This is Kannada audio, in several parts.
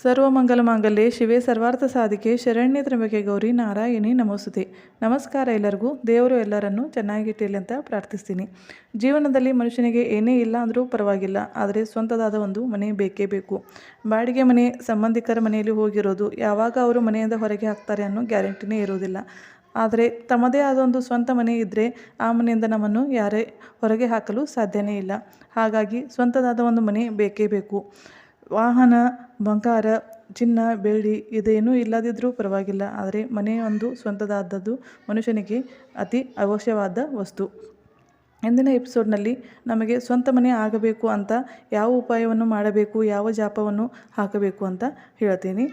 ಸರ್ವಮಂಗಲ ಮಾಂಗಲ್ಯೆ ಶಿವೆ ಸರ್ವಾರ್ಥ ಸಾಧಿಕೆ, ಶರಣ್ಯ ತ್ರಂಬಿಕೆ ಗೌರಿ, ನಾರಾಯಣಿ ನಮೋಸ್ತುತೆ ನಮಸ್ಕಾರ ಎಲ್ಲರಿಗೂ. ದೇವರು ಎಲ್ಲರನ್ನೂ ಚೆನ್ನಾಗಿಟ್ಟಿರಲಿ ಅಂತ ಪ್ರಾರ್ಥಿಸ್ತೀನಿ. ಜೀವನದಲ್ಲಿ ಮನುಷ್ಯನಿಗೆ ಏನೇ ಇಲ್ಲ ಅಂದರೂ ಪರವಾಗಿಲ್ಲ. ಆದರೆ ಸ್ವಂತದಾದ ಒಂದು ಮನೆ ಬೇಕೇ ಬೇಕು. ಬಾಡಿಗೆ ಮನೆ, ಸಂಬಂಧಿಕರ ಮನೆಯಲ್ಲಿ ಹೋಗಿರೋದು, ಯಾವಾಗ ಅವರು ಮನೆಯಿಂದ ಹೊರಗೆ ಹಾಕ್ತಾರೆ ಅನ್ನೋ ಗ್ಯಾರಂಟಿನೇ ಇರೋದಿಲ್ಲ. ಆದರೆ ತಮ್ಮದೇ ಆದ ಒಂದು ಸ್ವಂತ ಮನೆ ಇದ್ದರೆ ಆ ಮನೆಯಿಂದ ನಮ್ಮನ್ನು ಯಾರೇ ಹೊರಗೆ ಹಾಕಲು ಸಾಧ್ಯವೇ ಇಲ್ಲ. ಹಾಗಾಗಿ ಸ್ವಂತದಾದ ಒಂದು ಮನೆ ಬೇಕೇ ಬೇಕು. ವಾಹನ, ಬಂಗಾರ, ಚಿನ್ನ, ಬೆಳ್ಳಿ ಇದೇನೂ ಇಲ್ಲದಿದ್ದರೂ ಪರವಾಗಿಲ್ಲ. ಆದರೆ ಮನೆ ಒಂದು ಸ್ವಂತದಾದದ್ದು ಮನುಷ್ಯನಿಗೆ ಅತಿ ಅವಶ್ಯವಾದ ವಸ್ತು. ಇಂದಿನ ಎಪಿಸೋಡ್ನಲ್ಲಿ ನಮಗೆ ಸ್ವಂತ ಮನೆ ಆಗಬೇಕು ಅಂತ ಯಾವ ಉಪಾಯವನ್ನು ಮಾಡಬೇಕು, ಯಾವ ಜಾಪವನ್ನು ಹಾಕಬೇಕು ಅಂತ ಹೇಳ್ತೀನಿ.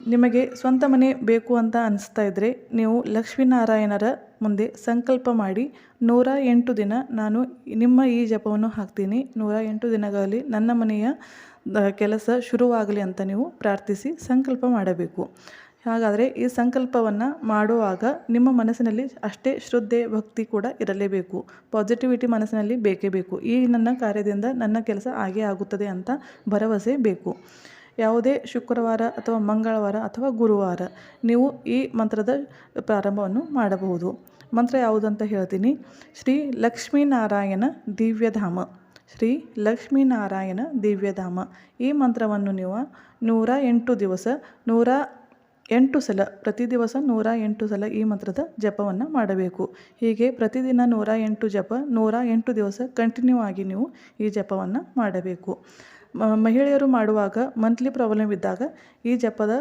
ನಿಮಗೆ ಸ್ವಂತ ಮನೆ ಬೇಕು ಅಂತ ಅನಿಸ್ತಾ ಇದ್ದರೆ ನೀವು ಲಕ್ಷ್ಮೀನಾರಾಯಣರ ಮುಂದೆ ಸಂಕಲ್ಪ ಮಾಡಿ ನೂರ ಎಂಟು ದಿನ ನಾನು ನಿಮ್ಮ ಈ ಜಪವನ್ನು ಹಾಕ್ತೀನಿ. ನೂರ ಎಂಟು ದಿನಗಳಲ್ಲಿ ನನ್ನ ಮನೆಯ ಕೆಲಸ ಶುರುವಾಗಲಿ ಅಂತ ನೀವು ಪ್ರಾರ್ಥಿಸಿ ಸಂಕಲ್ಪ ಮಾಡಬೇಕು. ಹಾಗಾದರೆ ಈ ಸಂಕಲ್ಪವನ್ನು ಮಾಡುವಾಗ ನಿಮ್ಮ ಮನಸ್ಸಿನಲ್ಲಿ ಅಷ್ಟೇ ಶ್ರದ್ಧೆ, ಭಕ್ತಿ ಕೂಡ ಇರಲೇಬೇಕು. ಪಾಸಿಟಿವಿಟಿ ಮನಸ್ಸಿನಲ್ಲಿ ಬೇಕೇ ಬೇಕು. ಈ ನನ್ನ ಕಾರ್ಯದಿಂದ ನನ್ನ ಕೆಲಸ ಹಾಗೇ ಆಗುತ್ತದೆ ಅಂತ ಭರವಸೆ ಬೇಕು. ಯಾವುದೇ ಶುಕ್ರವಾರ ಅಥವಾ ಮಂಗಳವಾರ ಅಥವಾ ಗುರುವಾರ ನೀವು ಈ ಮಂತ್ರದ ಪ್ರಾರಂಭವನ್ನು ಮಾಡಬಹುದು. ಮಂತ್ರ ಯಾವುದಂತ ಹೇಳ್ತೀನಿ. ಶ್ರೀ ಲಕ್ಷ್ಮೀನಾರಾಯಣ ದಿವ್ಯಧಾಮ. ಶ್ರೀ ಲಕ್ಷ್ಮೀನಾರಾಯಣ ದಿವ್ಯಧಾಮ. ಈ ಮಂತ್ರವನ್ನು ನೀವು ನೂರ ಎಂಟು ದಿವಸ, ನೂರ ಎಂಟು ಸಲ, ಪ್ರತಿ ದಿವಸ ನೂರ ಎಂಟು ಸಲ ಈ ಮಂತ್ರದ ಜಪವನ್ನು ಮಾಡಬೇಕು. ಹೀಗೆ ಪ್ರತಿದಿನ ನೂರ ಎಂಟು ಜಪ, ನೂರ ಎಂಟು ದಿವಸ ಕಂಟಿನ್ಯೂ ಆಗಿ ನೀವು ಈ ಜಪವನ್ನು ಮಾಡಬೇಕು. ಮಹಿಳೆಯರು ಮಾಡುವಾಗ ಮಂತ್ಲಿ ಪ್ರಾಬ್ಲಮ್ ಇದ್ದಾಗ ಈ ಜಪದ,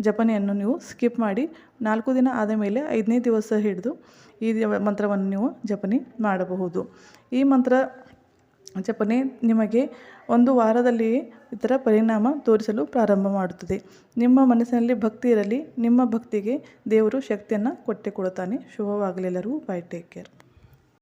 ಜಪನೆಯನ್ನು ನೀವು ಸ್ಕಿಪ್ ಮಾಡಿ ನಾಲ್ಕು ದಿನ ಆದ ಮೇಲೆ ಐದನೇ ದಿವಸ ಹಿಡಿದು ಈ ಮಂತ್ರವನ್ನು ನೀವು ಜಪನೆ ಮಾಡಬಹುದು. ಈ ಮಂತ್ರ ಜಪನೆ ನಿಮಗೆ ಒಂದು ವಾರದಲ್ಲಿ ಇದರ ಪರಿಣಾಮ ತೋರಿಸಲು ಪ್ರಾರಂಭ ಮಾಡುತ್ತದೆ. ನಿಮ್ಮ ಮನಸ್ಸಿನಲ್ಲಿ ಭಕ್ತಿ ಇರಲಿ. ನಿಮ್ಮ ಭಕ್ತಿಗೆ ದೇವರು ಶಕ್ತಿಯನ್ನು ಕೊಟ್ಟೆ ಕೊಡುತ್ತಾನೆ ಶುಭವಾಗಲೆಲ್ಲರೂ ಬೈ ಟೇಕ್ ಕೇರ್